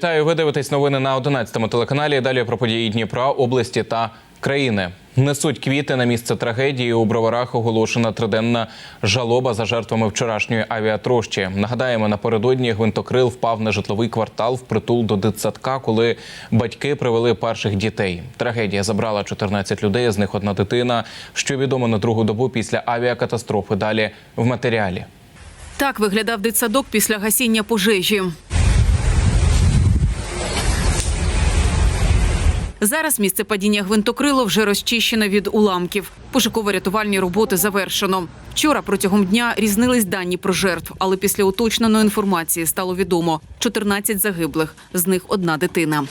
Вітаю. Ви дивитесь новини на 11-му телеканалі. Далі про події Дніпра, області та країни. Несуть квіти на місце трагедії. У броварах оголошена триденна жалоба за жертвами вчорашньої авіатрощі. Нагадаємо, напередодні гвинтокрил впав на житловий квартал в притул до дитсадка, коли батьки привели перших дітей. Трагедія забрала 14 людей, з них одна дитина. Що відомо на другу добу після авіакатастрофи. Далі в матеріалі. Так виглядав дитсадок після гасіння пожежі. Зараз місце падіння гвинтокрилу вже розчищено від уламків. Пошуково-рятувальні роботи завершено. Вчора протягом дня різнились дані про жертв, але після уточненої інформації стало відомо 14 загиблих, з них одна дитина.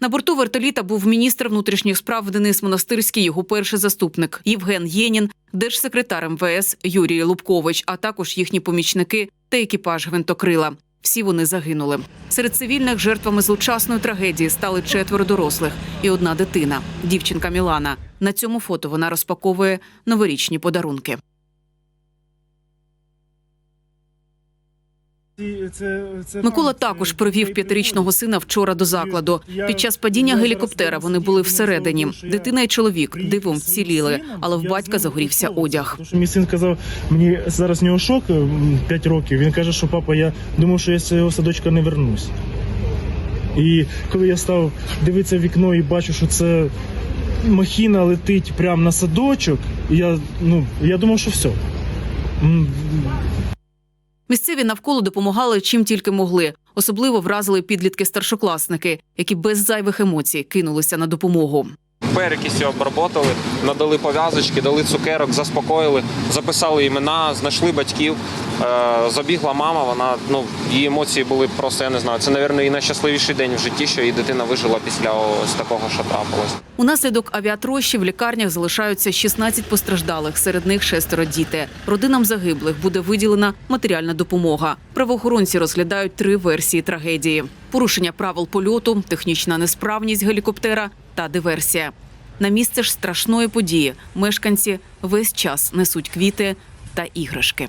На борту вертоліта був міністр внутрішніх справ Денис Монастирський, його перший заступник Євген Єнін, держсекретар МВС Юрій Лубкович, а також їхні помічники та екіпаж гвинтокрила. Всі вони загинули. Серед цивільних жертвами злочасної трагедії стали четверо дорослих і одна дитина, дівчинка Мілана. На цьому фото вона розпаковує новорічні подарунки. Микола також привів п'ятирічного сина вчора до закладу. Під час падіння гелікоптера вони були всередині. Дитина і чоловік дивом вціліли, але в батька загорівся одяг. Мій син казав, мені зараз в нього шок 5 років. Він каже, що папа, я думав, що я з цього садочка не вернусь. І коли я став дивитися в вікно і бачу, що це махіна летить прямо на садочок, я, ну, я думав, що все. Місцеві навколо допомагали чим тільки могли. Особливо вразили підлітки-старшокласники, які без зайвих емоцій кинулися на допомогу. Перекисі обработали, надали пов'язочки, дали цукерок, заспокоїли, записали імена, знайшли батьків. Е, Забігла мама. Вона ну її емоції були просто я не знаю. Це, мабуть, її найщасливіший день в житті, що її дитина вижила після ось такого, що трапилось. Унаслідок авіатрощі в лікарнях залишаються 16 постраждалих, серед них шестеро діти. Родинам загиблих буде виділена матеріальна допомога. Правоохоронці розглядають три версії трагедії: порушення правил польоту, технічна несправність гелікоптера та диверсія. На місце ж страшної події мешканці весь час несуть квіти та іграшки.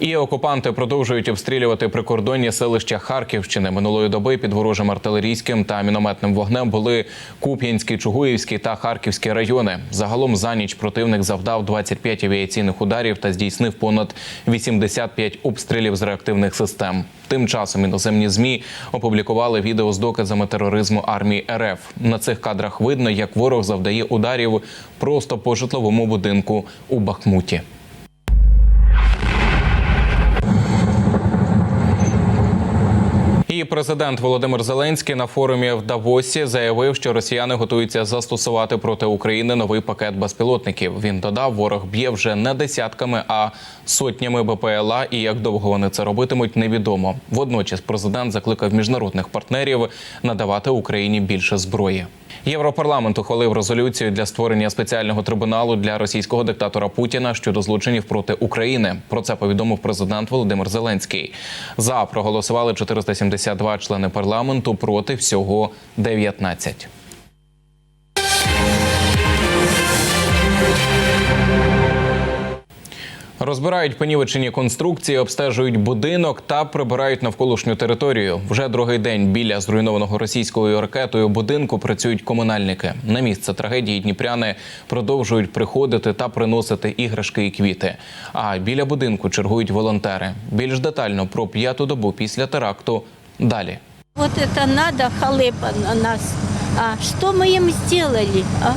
І окупанти продовжують обстрілювати прикордонні селища Харківщини. Минулої доби під ворожим артилерійським та мінометним вогнем були Куп'янський, Чугуївський та Харківський райони. Загалом за ніч противник завдав 25 авіаційних ударів та здійснив понад 85 обстрілів з реактивних систем. Тим часом іноземні змі опублікували відео з доказами тероризму армії РФ. На цих кадрах видно, як ворог завдає ударів просто по житловому будинку у Бахмуті. Президент Володимир Зеленський на форумі в Давосі заявив, що росіяни готуються застосувати проти України новий пакет безпілотників. Він додав, ворог б'є вже не десятками, а сотнями БПЛА. І як довго вони це робитимуть, невідомо. Водночас президент закликав міжнародних партнерів надавати Україні більше зброї. Європарламент ухвалив резолюцію для створення спеціального трибуналу для російського диктатора Путіна щодо злочинів проти України. Про це повідомив президент Володимир Зеленський. За проголосували 472 члени парламенту проти всього 19. Розбирають понівечені конструкції, обстежують будинок та прибирають навколишню територію. Вже другий день біля зруйнованого російською ракетою будинку працюють комунальники. На місце трагедії дніпряни продовжують приходити та приносити іграшки і квіти. А біля будинку чергують волонтери. Більш детально про п'яту добу після теракту далі. Вот это надо халепа на нас. А что мы им сделали? А?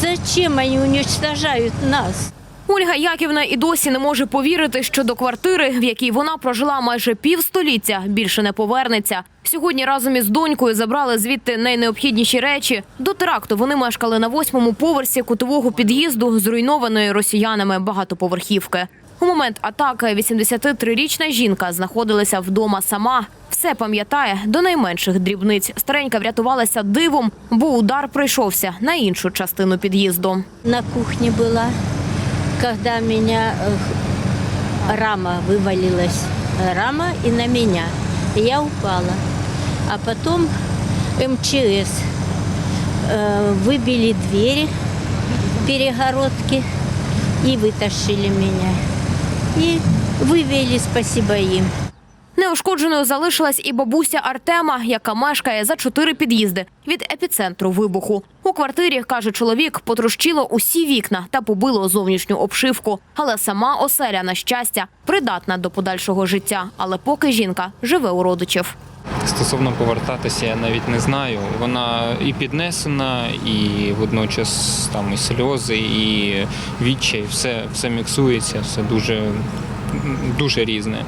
Зачем они уничтожают нас? Ольга Яківна і досі не може повірити, що до квартири, в якій вона прожила майже півстоліття, більше не повернеться. Сьогодні разом із донькою забрали звідти найнеобхідніші речі. До теракту вони мешкали на восьмому поверсі кутового під'їзду, зруйнованої росіянами багатоповерхівки. У момент атаки 83-річна жінка знаходилася вдома сама. Все пам'ятає до найменших дрібниць. Старенька врятувалася дивом, бо удар прийшовся на іншу частину під'їзду. На кухне была, когда меня рама вывалилась. Рама и на меня. И я упала. А потом МЧС э, выбили двери, перегородки и вытащили меня. И вывели, спасибо им. Неушкодженою залишилась і бабуся Артема, яка мешкає за чотири під'їзди від епіцентру вибуху. У квартирі, каже чоловік, потрощило усі вікна та побило зовнішню обшивку. Але сама оселя, на щастя, придатна до подальшого життя. Але поки жінка живе у родичів. Стосовно повертатися, я навіть не знаю. Вона і піднесена, і водночас там і сльози, і відчай, все, все міксується, все дуже, дуже різне.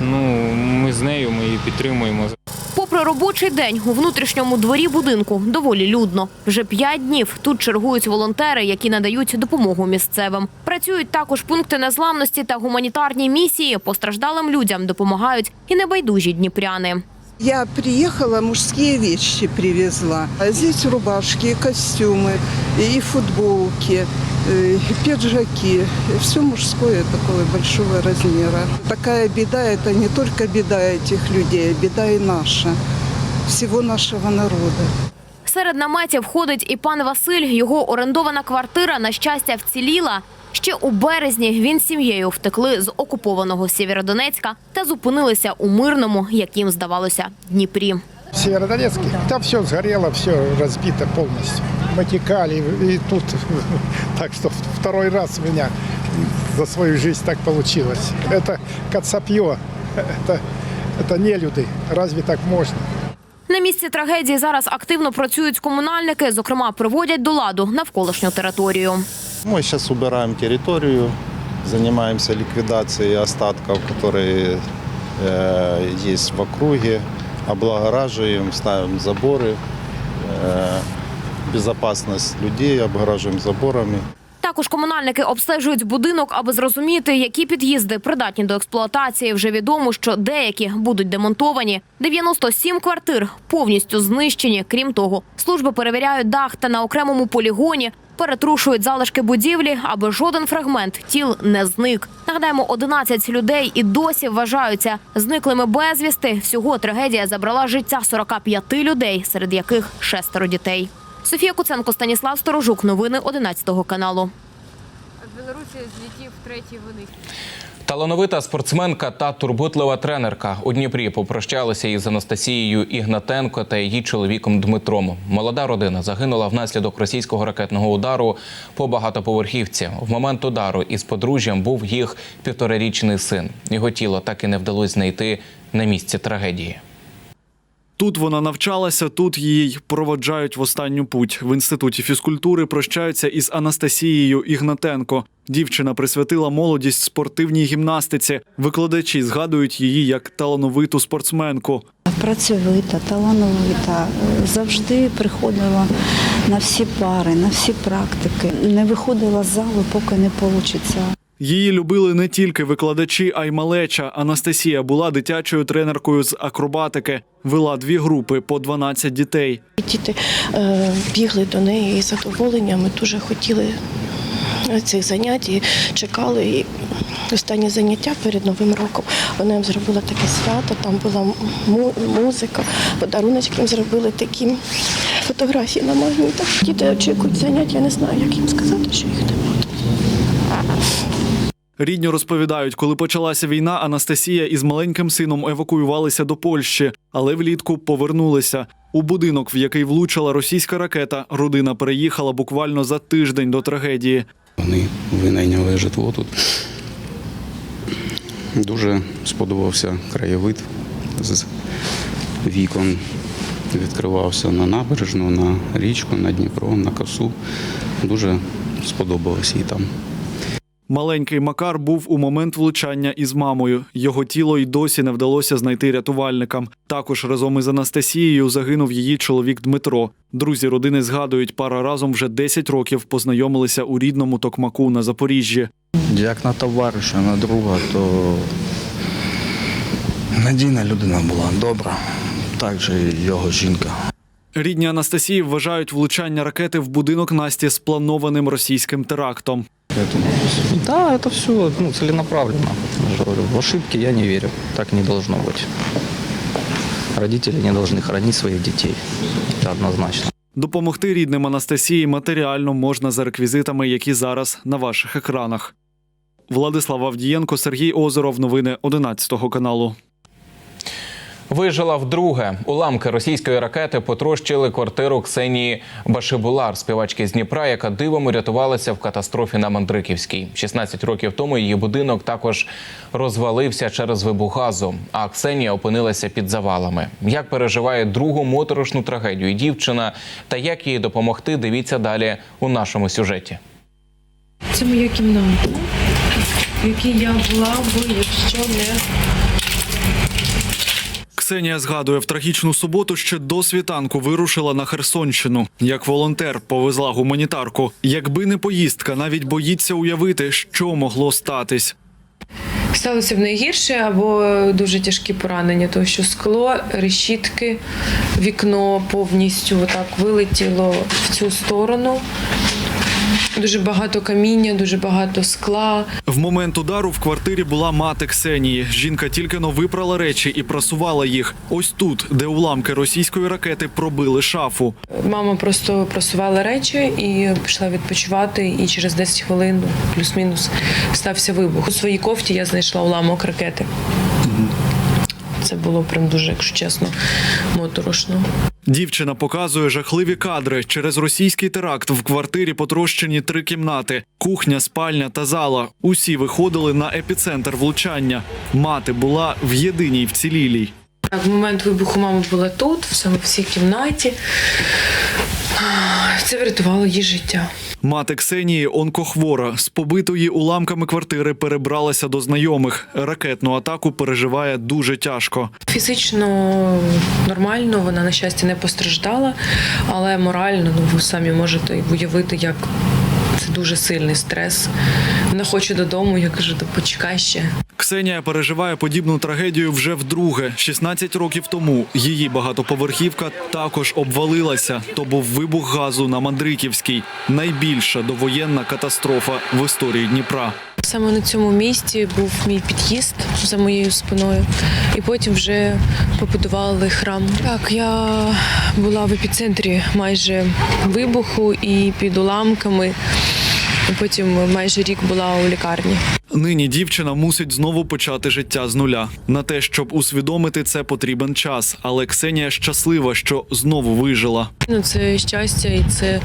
Ну, ми з нею, ми її підтримуємо. Попри робочий день у внутрішньому дворі будинку доволі людно. Вже п'ять днів тут чергують волонтери, які надають допомогу місцевим. Працюють також пункти незламності та гуманітарні місії. Постраждалим людям допомагають і небайдужі дніпряни. Я приехала, мужские вещи привезла. А здесь рубашки, костюмы, и футболки, э, и пиджаки. Все мужское такое большого размера. Такая беда, это не только беда этих людей, а беда и наша, всего нашего народа. Серед наметів ходить і пан Василь. Його орендована квартира, на щастя, вціліла. Ще у березні він з сім'єю втекли з окупованого Сєвєродонецька та зупинилися у мирному, як їм здавалося, Дніпрі. В Северодонецке, там все сгорело, все разбито полностью. Мы текали, и тут, так что второй раз у меня за свою жизнь так получилось. Это кацапье, это, это не люди. Разве так можно? На місці трагедії зараз активно працюють комунальники, зокрема, приводять до ладу навколишню територію. Мы сейчас убираем территорию, занимаемся ликвидацией остатков, которые э, есть в округе, облагораживаем, ставим заборы, э, безопасность людей обгораживаем заборами. Також комунальники обстежують будинок, аби зрозуміти, які під'їзди придатні до експлуатації. Вже відомо, що деякі будуть демонтовані. 97 квартир повністю знищені. Крім того, служби перевіряють дах та на окремому полігоні. Перетрушують залишки будівлі, аби жоден фрагмент тіл не зник. Нагадаємо, 11 людей і досі вважаються зниклими безвісти. Всього трагедія забрала життя 45 людей, серед яких шестеро дітей. Софія Куценко, Станіслав Сторожук. Новини 11 каналу. Білорусі злітів третій виник. Талановита спортсменка та турботлива тренерка у Дніпрі попрощалися із Анастасією Ігнатенко та її чоловіком Дмитром. Молода родина загинула внаслідок російського ракетного удару по багатоповерхівці. В момент удару із подружжям був їх півторарічний син. Його тіло так і не вдалося знайти на місці трагедії. Тут вона навчалася, тут її проводжають в останню путь. В інституті фізкультури прощаються із Анастасією Ігнатенко. Дівчина присвятила молодість спортивній гімнастиці. Викладачі згадують її як талановиту спортсменку. Працьовита, талановита, завжди приходила на всі пари, на всі практики. Не виходила з залу, поки не вийде. Її любили не тільки викладачі, а й малеча. Анастасія була дитячою тренеркою з акробатики. Вела дві групи по 12 дітей. Діти е, бігли до неї із задоволенням, і дуже хотіли цих занять і чекали. І останнє заняття перед Новим роком вона їм зробила таке свято, там була музика, подаруночки їм зробили такі фотографії на магнітах. Діти очікують занять, я не знаю, як їм сказати, що їх немає. Рідні розповідають, коли почалася війна, Анастасія із маленьким сином евакуювалися до Польщі, але влітку повернулися. У будинок, в який влучила російська ракета, родина переїхала буквально за тиждень до трагедії. Вони винайняли житло тут. Дуже сподобався краєвид з вікон. Відкривався на набережну, на річку, на Дніпро, на косу. Дуже сподобалось їй там. Маленький Макар був у момент влучання із мамою. Його тіло й досі не вдалося знайти рятувальникам. Також разом із Анастасією загинув її чоловік Дмитро. Друзі родини згадують, пара разом вже 10 років познайомилися у рідному Токмаку на Запоріжжі. Як на товариша, на друга, то надійна людина була добра, так же його жінка. Рідні Анастасії вважають влучання ракети в будинок Насті спланованим російським терактом Да, это все ну, целенаправленно. Я же говорю, В ошибки я не верю. Так не должно быть. Родители не должны хоронить своих детей. Это однозначно. Допомогти рідним Анастасії матеріально можна за реквізитами, які зараз на ваших екранах. Владислав Авдієнко, Сергій Озеров. Новини 11 каналу. Вижила вдруге. Уламки російської ракети потрощили квартиру Ксенії Башибулар, співачки з Дніпра, яка дивом урятувалася в катастрофі на Мандриківській. 16 років тому її будинок також розвалився через вибух газу, а Ксенія опинилася під завалами. Як переживає другу моторошну трагедію дівчина та як їй допомогти, дивіться далі у нашому сюжеті. Це моя кімната, в якій я була б, якщо не Ксенія згадує, в трагічну суботу ще до світанку вирушила на Херсонщину. Як волонтер повезла гуманітарку. Якби не поїздка, навіть боїться уявити, що могло статись. сталося б найгірше або дуже тяжкі поранення, тому що скло, решітки, вікно повністю отак вилетіло в цю сторону. Дуже багато каміння, дуже багато скла. В момент удару в квартирі була мати Ксенії. Жінка тільки но випрала речі і прасувала їх. Ось тут, де уламки російської ракети пробили шафу. Мама просто просувала речі і пішла відпочивати. І через 10 хвилин, плюс-мінус, стався вибух. У своїй кофті я знайшла уламок ракети. Це було прям дуже, якщо чесно, моторошно. Дівчина показує жахливі кадри. Через російський теракт в квартирі потрощені три кімнати: кухня, спальня та зала. Усі виходили на епіцентр влучання. Мати була в єдиній вцілілій. В момент вибуху мама була тут, в цій кімнаті. Це врятувало її життя. Мати Ксенії онкохвора з побитої уламками квартири перебралася до знайомих. Ракетну атаку переживає дуже тяжко. Фізично нормально, вона, на щастя, не постраждала, але морально, ну ви самі можете уявити, як це дуже сильний стрес. Вона хоче додому, я кажу, то почекай ще. Ксенія переживає подібну трагедію вже вдруге. 16 років тому її багатоповерхівка також обвалилася. То був вибух газу на Мандриківській. Найбільша довоєнна катастрофа в історії Дніпра. Саме на цьому місці був мій під'їзд за моєю спиною, і потім вже побудували храм. Так, я була в епіцентрі майже вибуху і під уламками. Потім майже рік була у лікарні. Нині дівчина мусить знову почати життя з нуля. На те, щоб усвідомити це, потрібен час. Але Ксенія щаслива, що знову вижила. Ну, це щастя і це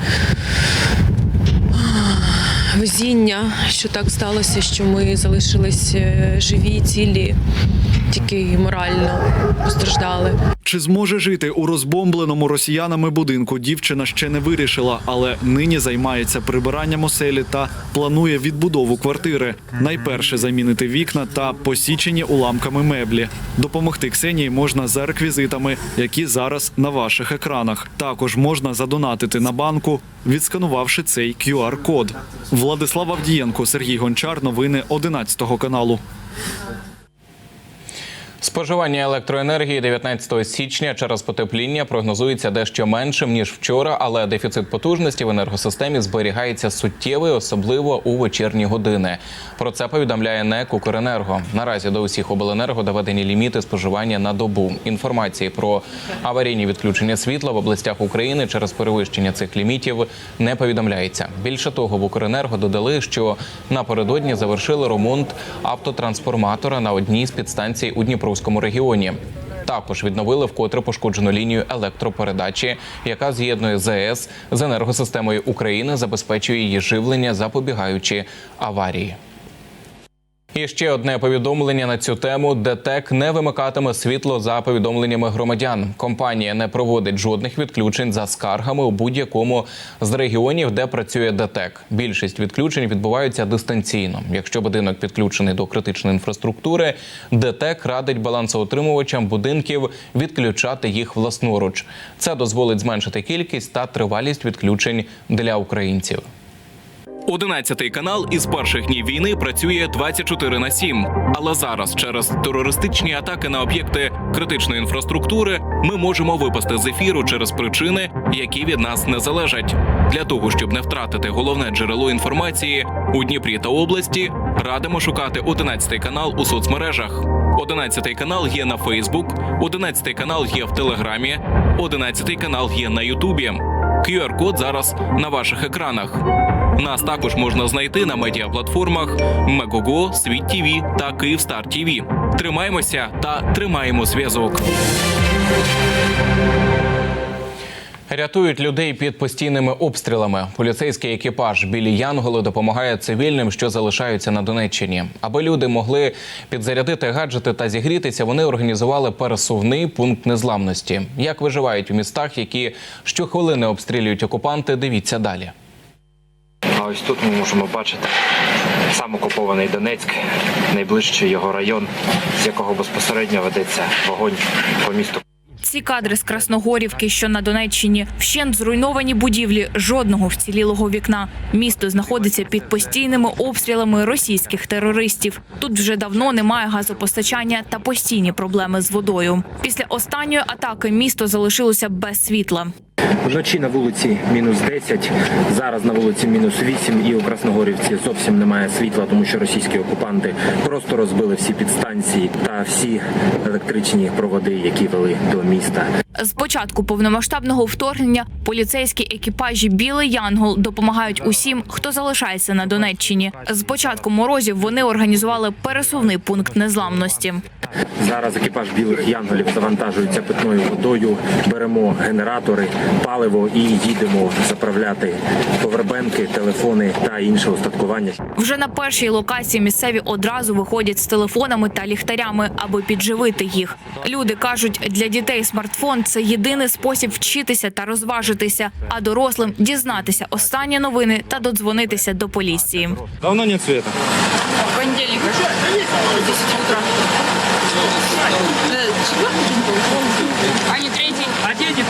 везіння, що так сталося, що ми залишились е, живі, цілі, тільки морально постраждали. Чи зможе жити у розбомбленому росіянами будинку? Дівчина ще не вирішила, але нині займається прибиранням оселі та планує відбудову квартири. Найперше замінити вікна та посічені уламками меблі. Допомогти Ксенії можна за реквізитами, які зараз на ваших екранах. Також можна задонатити на банку, відсканувавши цей QR-код. Владислав Авдієнко, Сергій Гончар. Новини 11 каналу. Споживання електроенергії 19 січня через потепління прогнозується дещо меншим ніж вчора, але дефіцит потужності в енергосистемі зберігається суттєвий, особливо у вечірні години. Про це повідомляє НЕК «Укренерго». Наразі до усіх обленерго доведені ліміти споживання на добу. Інформації про аварійні відключення світла в областях України через перевищення цих лімітів не повідомляється. Більше того, в Укренерго додали, що напередодні завершили ремонт автотрансформатора на одній з підстанцій у Дніпровському регіоні. Також відновили вкотре пошкоджену лінію електропередачі, яка з'єднує ЗС з енергосистемою України, забезпечує її живлення, запобігаючи аварії. І ще одне повідомлення на цю тему: ДТЕК не вимикатиме світло за повідомленнями громадян. Компанія не проводить жодних відключень за скаргами у будь-якому з регіонів, де працює ДТЕК. Більшість відключень відбуваються дистанційно. Якщо будинок підключений до критичної інфраструктури, ДТЕК радить балансоутримувачам будинків відключати їх власноруч. Це дозволить зменшити кількість та тривалість відключень для українців. 11 канал із перших днів війни працює 24 на 7. Але зараз через терористичні атаки на об'єкти критичної інфраструктури, ми можемо випасти з ефіру через причини, які від нас не залежать. Для того щоб не втратити головне джерело інформації у Дніпрі та області, радимо шукати 11 канал у соцмережах. 11 канал є на Фейсбук, 11 канал є в Телеграмі, 11 канал є на Ютубі. QR-код зараз на ваших екранах. Нас також можна знайти на медіаплатформах Мегого, Світ ТВ та Київстар ТВ. Тримаємося та тримаємо зв'язок. Рятують людей під постійними обстрілами. Поліцейський екіпаж білі Янголи допомагає цивільним, що залишаються на Донеччині. Аби люди могли підзарядити гаджети та зігрітися, вони організували пересувний пункт незламності. Як виживають у містах, які щохвилини обстрілюють окупанти? Дивіться далі. Ось тут ми можемо бачити сам окупований Донецьк, найближчий його район, з якого безпосередньо ведеться вогонь по місту. Ці кадри з Красногорівки, що на Донеччині, вщент зруйновані будівлі, жодного вцілілого вікна. Місто знаходиться під постійними обстрілами російських терористів. Тут вже давно немає газопостачання та постійні проблеми з водою. Після останньої атаки місто залишилося без світла. Вночі на вулиці мінус 10, зараз на вулиці мінус 8 і у Красногорівці зовсім немає світла, тому що російські окупанти просто розбили всі підстанції та всі електричні проводи, які вели до міста. З початку повномасштабного вторгнення поліцейські екіпажі Білий Янгол допомагають усім, хто залишається на Донеччині. З початку морозів вони організували пересувний пункт незламності. Зараз екіпаж білих янголів завантажується питною водою. Беремо генератори, паливо і їдемо заправляти повербенки, телефони та інше устаткування. Вже на першій локації місцеві одразу виходять з телефонами та ліхтарями, аби підживити їх. Люди кажуть, для дітей смартфон це єдиний спосіб вчитися та розважитися, а дорослим дізнатися останні новини та додзвонитися до поліції. Давно не цвіта. Понедельник. 10 утра. А не третий? А где детвора? Третий,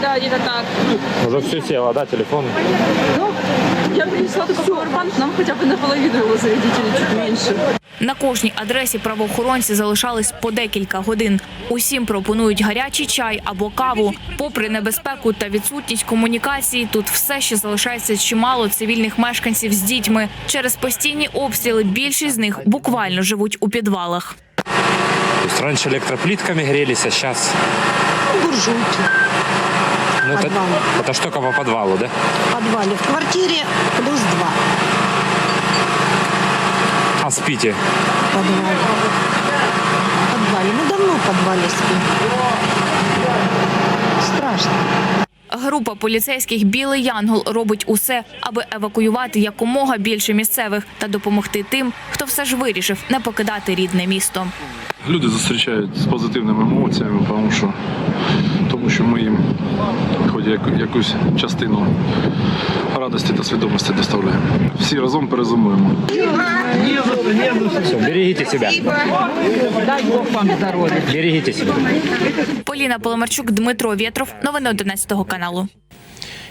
да, где-то так. Уже все село, да, телефон? Ну, я принесла такой пауэрбанк, нам хотя бы наполовину его зарядить или чуть меньше. На кожній адресі правоохоронці залишались по декілька годин. Усім пропонують гарячий чай або каву. Попри небезпеку та відсутність комунікації, тут все ще залишається чимало цивільних мешканців з дітьми. Через постійні обстріли більшість з них буквально живуть у підвалах. То есть раньше электроплитками грелись, а сейчас... Буржуйки Ну, это, это ж только по подвалу, да? в подвале. В квартире плюс два А спите? в подвале. В подвале. Мы давно в подвале спим. Страшно. Група поліцейських Білий Янгол робить усе, аби евакуювати якомога більше місцевих та допомогти тим, хто все ж вирішив не покидати рідне місто. Люди зустрічають з позитивними емоціями, тому що, тому що ми їм хоч якусь частину радості та свідомості доставляємо. Всі разом перезимуємо. Все, берегите себя. Дай Бог вам здоров'я. Берегите себя. Поліна Поломарчук, Дмитро Вєтров. Новини 11 каналу.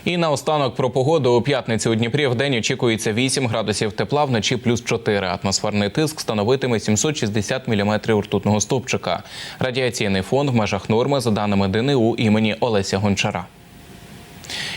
І наостанок про погоду у п'ятницю у Дніпрі в день очікується 8 градусів тепла, вночі плюс 4. Атмосферний тиск становитиме 760 міліметрів ртутного стовпчика. Радіаційний фон в межах норми за даними ДНУ імені Олеся Гончара.